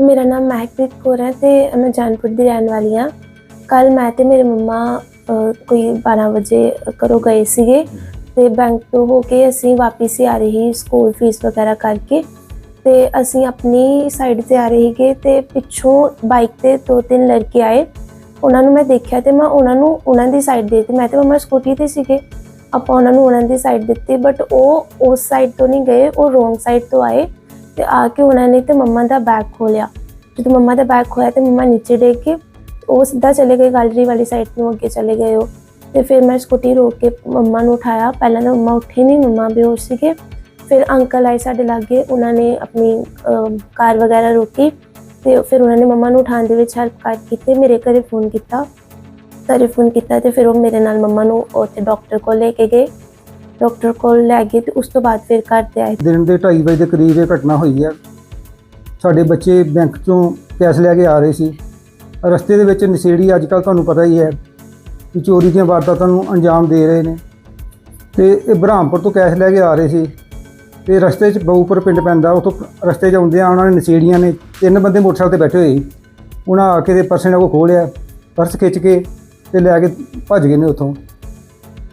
ਮੇਰਾ ਨਾਮ ਮਹਿਕਪ੍ਰੀਤ ਕੌਰ ਹੈ ਤੇ ਮੈਂ ਜਾਨਪੁਰ ਦੀ ਰਹਿਣ ਵਾਲੀ ਹਾਂ। ਕੱਲ ਮੈਂ ਤੇ ਮੇਰੇ ਮੰਮਾ ਕੋਈ 12 ਵਜੇ ਘਰੋਂ ਗਏ ਸੀਗੇ ਤੇ ਬੈਂਕ ਤੋਂ ਹੋ ਕੇ ਅਸੀਂ ਵਾਪਸ ਹੀ ਆ ਰਹੇ ਸੀ ਸਕੂਲ ਫੀਸ ਵਗੈਰਾ ਕਰਕੇ। ਤੇ ਅਸੀਂ ਆਪਣੀ ਸਾਈਡ ਤੇ ਆ ਰਹੇ ਸੀਗੇ ਤੇ ਪਿੱਛੋਂ ਬਾਈਕ ਤੇ ਦੋ ਤਿੰਨ ਲੜਕੇ ਆਏ। ਉਹਨਾਂ ਨੂੰ ਮੈਂ ਦੇਖਿਆ ਤੇ ਮੈਂ ਉਹਨਾਂ ਨੂੰ ਉਹਨਾਂ ਦੀ ਸਾਈਡ ਦੇ ਦਿੱਤੀ। ਮੈਂ ਤੇ ਮੰਮਾ ਸਕੂਟੀ ਤੇ ਸੀਗੇ। ਆਪਾਂ ਉਹਨਾਂ ਨੂੰ ਉਹਨਾਂ ਦੀ ਸਾਈਡ ਦਿੱਤੀ ਬਟ ਉਹ ਉਸ ਸਾਈਡ ਤੋਂ ਨਹੀਂ ਗਏ, ਉਹ ਰੋਂਗ ਸਾਈਡ ਤੋਂ ਆਏ ਤੇ ਆ ਕੇ ਉਹਨਾਂ ਨੇ ਤੇ ਮੰਮਾ ਦਾ ਬੈਗ ਖੋਲਿਆ ਜਦੋਂ ਮੰਮਾ ਦਾ ਬੈਗ ਖੋਇਆ ਤੇ ਮੰਮਾ ਨੀਚੇ ਡੇਗ ਕੇ ਉਹ ਸਿੱਧਾ ਚਲੇ ਗਏ ਗੈਲਰੀ ਵਾਲੀ ਸਾਈਡ ਨੂੰ ਅੱਗੇ ਚਲੇ ਗਏ ਉਹ। ਤੇ ਫਿਰ ਮੈਂ ਸਕੂਟੀ ਰੋਕ ਕੇ ਮੰਮਾ ਨੂੰ ਉਠਾਇਆ। ਪਹਿਲਾਂ ਤਾਂ ਮੰਮਾ ਉੱਠੇ ਨਹੀਂ, ਮੰਮਾ ਬੇਹੋਸ਼ ਸੀਗੇ। ਫਿਰ ਅੰਕਲ ਆਏ ਸਾਡੇ ਲਾਗੇ, ਉਹਨਾਂ ਨੇ ਆਪਣੀ ਕਾਰ ਵਗੈਰਾ ਰੋਕੀ। ਤੇ ਫਿਰ ਉਹਨਾਂ ਨੇ ਮੰਮਾ ਨੂੰ ਉਠਾਉਣ ਦੇ ਵਿੱਚ ਹੈਲਪ ਕਰ ਕੀਤੀ, ਮੇਰੇ ਘਰੇ ਫੋਨ ਕੀਤਾ, ਘਰੇ ਫੋਨ ਕੀਤਾ ਤੇ ਫਿਰ ਉਹ ਮੇਰੇ ਨਾਲ ਮੰਮਾ ਨੂੰ ਉੱਥੇ ਡਾਕਟਰ ਕੋਲ ਲੈ ਕੇ ਗਏ। ਡਾਕਟਰ ਕੋਲ ਲੈ ਗਏ ਤੇ ਉਸ ਤੋਂ ਬਾਅਦ ਫਿਰ ਘਰ ਤੇ ਆਏ। ਦਿਨ ਦੇ 2:30 ਵਜੇ ਦੇ ਕਰੀਬ ਇਹ ਘਟਨਾ ਹੋਈ ਹੈ ਸਾਡੇ ਬੱਚੇ ਬੈਂਕ ਚੋਂ ਕੈਸ਼ ਲੈ ਕੇ ਆ ਰਹੇ ਸੀ। ਰਸਤੇ ਦੇ ਵਿੱਚ ਨਸ਼ੇੜੀ ਅੱਜ ਕੱਲ ਤੁਹਾਨੂੰ ਪਤਾ ਹੀ ਹੈ ਕਿ ਚੋਰੀ ਦੀਆਂ ਵਾਰਦਾਤਾਂ ਨੂੰ ਅੰਜਾਮ ਦੇ ਰਹੇ ਨੇ। ਤੇ ਇਹ ਬ੍ਰਹਮਪੁਰ ਤੋਂ ਕੈਸ਼ ਲੈ ਕੇ ਆ ਰਹੇ ਸੀ। ਤੇ ਰਸਤੇ 'ਚ ਬਹੁਪੁਰ ਪਿੰਡ ਪੈਂਦਾ ਉਤੋਂ ਰਸਤੇ 'ਚ ਆਉਂਦੇ ਆ ਉਹਨਾਂ ਨੇ ਨਸ਼ੇੜੀਆਂ ਨੇ ਤਿੰਨ ਬੰਦੇ ਮੋਟਰਸਾਈਕਲ ਤੇ ਬੈਠੇ ਹੋਏ ਸੀ। ਉਹਨਾਂ ਆ ਕੇ ਦੇ ਪਰਸ ਇਹਨਾਂ ਕੋ ਖੋਲਿਆ ਪਰਸ ਖਿੱਚ ਕੇ ਤੇ ਲੈ ਕੇ ਭੱਜ ਗਏ ਨੇ ਉੱਥੋਂ।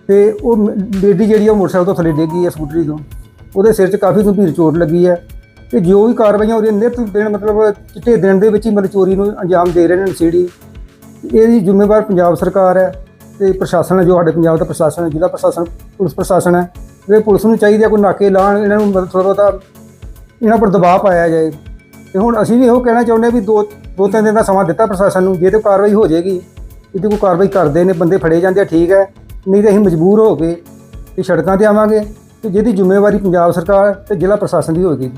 ਤੇ ਉਹ ਲੇਡੀ ਜਿਹੜੀ ਆ ਉਹ ਮੋਟਰਸਾਈਕਲ ਤੋਂ ਥੱਲੇ ਡਿੱਗ ਗਈ ਹੈ ਸਕੂਟਰੀ ਤੋਂ। ਉਹਦੇ ਸਿਰ 'ਚ ਕਾਫੀ ਗੰਭੀਰ ਚੋਟ ਲੱਗੀ ਹੈ ਤੇ ਜੋ ਵੀ ਕਾਰਵਾਈਆਂ ਹੋ ਰਹੀਆਂ ਨਿਤ ਦਿਨ ਮਤਲਬ ਚਿੱਟੇ ਦਿਨ ਦੇ ਵਿੱਚ ਹੀ ਮਤਲਬ ਚੋਰੀ ਨੂੰ ਅੰਜਾਮ ਦੇ ਰਹੇ ਨੇ ਨਸ਼ੇੜੀ ਇਹਦੀ ਜ਼ਿੰਮੇਵਾਰ ਪੰਜਾਬ ਸਰਕਾਰ ਹੈ ਤੇ ਪ੍ਰਸ਼ਾਸਨ ਹੈ ਜੋ ਸਾਡੇ ਪੰਜਾਬ ਦਾ ਪ੍ਰਸ਼ਾਸਨ ਹੈ, ਜ਼ਿਲ੍ਹਾ ਪ੍ਰਸ਼ਾਸਨ, ਪੁਲਿਸ ਪ੍ਰਸ਼ਾਸਨ ਹੈ। ਇਹ ਪੁਲਿਸ ਨੂੰ ਚਾਹੀਦੀ ਹੈ ਕੋਈ ਨਾਕੇ ਲਾਣ ਇਹਨਾਂ ਨੂੰ ਮਤਲਬ ਥੋੜ੍ਹਾ ਬਹੁਤਾ ਇਹਨਾਂ ਪਰ ਦਬਾਅ ਪਾਇਆ ਜਾਏ। ਤੇ ਹੁਣ ਅਸੀਂ ਵੀ ਇਹੋ ਕਹਿਣਾ ਚਾਹੁੰਦੇ ਹਾਂ ਵੀ ਦੋ ਦੋ ਤਿੰਨ ਦਿਨ ਦਾ ਸਮਾਂ ਦਿੱਤਾ ਪ੍ਰਸ਼ਾਸਨ ਨੂੰ, ਜੇ ਤੇ ਕਾਰਵਾਈ ਹੋ ਜਾਏਗੀ, ਇਹਦੀ ਕੋਈ ਕਾਰਵਾਈ ਕਰਦੇ ਨੇ, ਬੰਦੇ ਫੜੇ ਜਾਂਦੇ ਆ, ਠੀਕ ਹੈ, ਨਹੀਂ ਤਾਂ ਅਸੀਂ ਮਜਬੂਰ ਹੋ ਕੇ ਇਹ ਸੜਕਾਂ ਤੇ ਆਵਾਂਗੇ ਤੇ ਜਿਹਦੀ ਜ਼ਿੰਮੇਵਾਰੀ ਪੰਜਾਬ ਸਰਕਾਰ ਤੇ ਜ਼ਿਲ੍ਹਾ ਪ੍ਰਸ਼ਾਸਨ ਦੀ ਹੋਵੇਗੀ